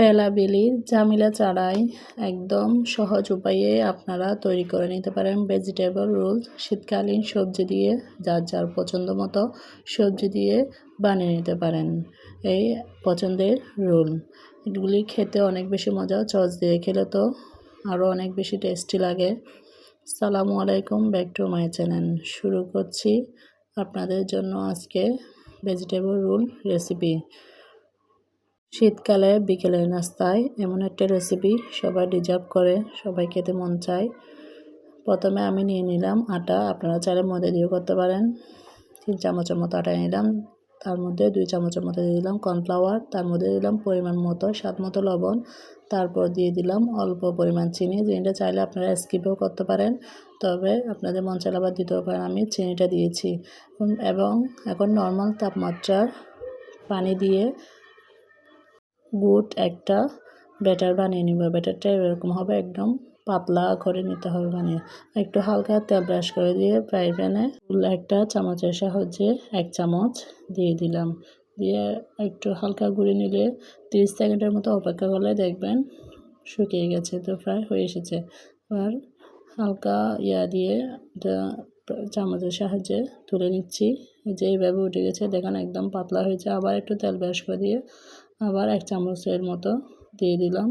পেলাবিলির ঝামেলা ছাড়াই একদম সহজ উপায়ে আপনারা তৈরি করে নিতে পারেন ভেজিটেবল রোল শীতকালীন সবজি দিয়ে যার যার পছন্দ মতো সবজি দিয়ে বানিয়ে নিতে পারেন এই পছন্দের রোল এগুলি খেতে অনেক বেশি মজা চচ দিয়ে খেলে তো আরও অনেক বেশি টেস্টি লাগে। সালামু আলাইকুম ব্যাক টু মাই চ্যানেল শুরু করছি আপনাদের জন্য আজকে ভেজিটেবল রোল রেসিপি শীতকালে বিকেলের নাস্তায় এমন একটা রেসিপি সবাই ডিজার্ভ করে, সবাই খেতে মন চায়। প্রথমে আমি নিয়ে নিলাম আটা, আপনারা চাইলে ময়দা দিয়েও করতে পারেন। তিন চামচের মতো আটা নিলাম, তার মধ্যে দুই চামচের মতো দিয়ে দিলাম কর্নফ্লাওয়ার তার মধ্যে দিলাম পরিমাণ মতো, স্বাদ মতো লবণ, তারপর দিয়ে দিলাম অল্প পরিমাণ চিনি। চিনিটা চাইলে আপনারা স্কিপও করতে পারেন, তবে আপনাদের মন চাইলে আবার দিতেও পারেন। আমি চিনিটা দিয়েছি। এবং এখন নর্মাল তাপমাত্রার পানি দিয়ে গুড একটা ব্যাটার বানিয়ে নিব। ব্যাটারটা এরকম হবে, একদম পাতলা করে নিতে হবে বানিয়ে। একটু হালকা তেল ব্রাশ করে দিয়ে ফ্রাই প্যানে একটা চামচের সাহায্যে এক চামচ দিয়ে দিলাম। দিয়ে একটু হালকা গুঁড়ে নিলে তিরিশ সেকেন্ডের মতো অপেক্ষা করলে দেখবেন শুকিয়ে গেছে, তো ফ্রাই হয়ে এসেছে। আর হালকা ইয়া দিয়ে চামচের সাহায্যে তুলে নিচ্ছি। যে এইভাবে উঠে গেছে, দেখেন একদম পাতলা হয়েছে। আবার একটু তেল ব্রাশ করে দিয়ে আবার এক চামচের মতো দিয়ে দিলাম।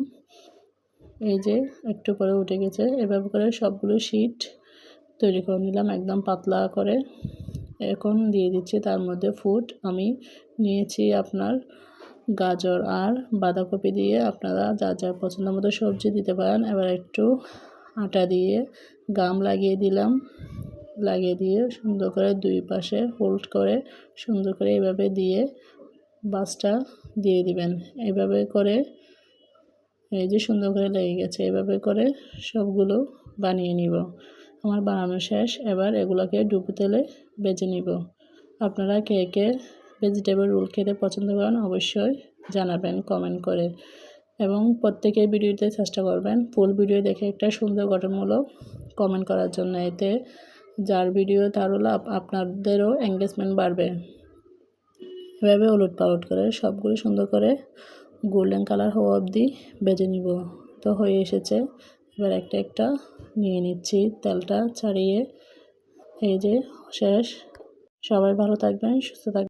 এই যে একটু করে উঠে গেছে। এভাবে করে সবগুলো শিট তৈরি করে নিলাম, একদম পাতলা করে। এখন দিয়ে দিচ্ছি, তার মধ্যে ফুড আমি নিয়েছি আপনার গাজর আর বাঁধাকপি দিয়ে। আপনারা যা যা পছন্দ মতো সবজি দিতে পারেন। এবার একটু আটা দিয়ে গাম লাগিয়ে দিলাম। লাগিয়ে দিয়ে সুন্দর করে দুই পাশে হোল্ড করে সুন্দর করে এভাবে দিয়ে বাসটা দিয়ে দিবেন। এইভাবে করে এই যে সুন্দর করে লেগে গেছে, এভাবে করে সবগুলো বানিয়ে নিব। আমার বানানো শেষ, এবার এগুলোকে ডুবো তেলে বেজে নিব। আপনারা কে কে ভেজিটেবল রোল খেতে পছন্দ করেন অবশ্যই জানাবেন কমেন্ট করে। এবং প্রত্যেকের ভিডিওতে চেষ্টা করবেন ফুল ভিডিও দেখে একটা সুন্দর গঠনমূলক কমেন্ট করার জন্য। এতে যার ভিডিও তার হলো আপনাদেরও এঙ্গেজমেন্ট বাড়বে। এভাবে উলট পালট করে, সবগুলো সুন্দর করে গোল্ডেন কালার হওয়া অবধি বেজে নিব। তো হয়ে এসেছে। এবার একটা একটা নিয়ে নিচ্ছি। তেলটা ছাড়িয়ে এই যে শেষ। সবাই ভালো থাকবেন, সুস্থ থাকবেন।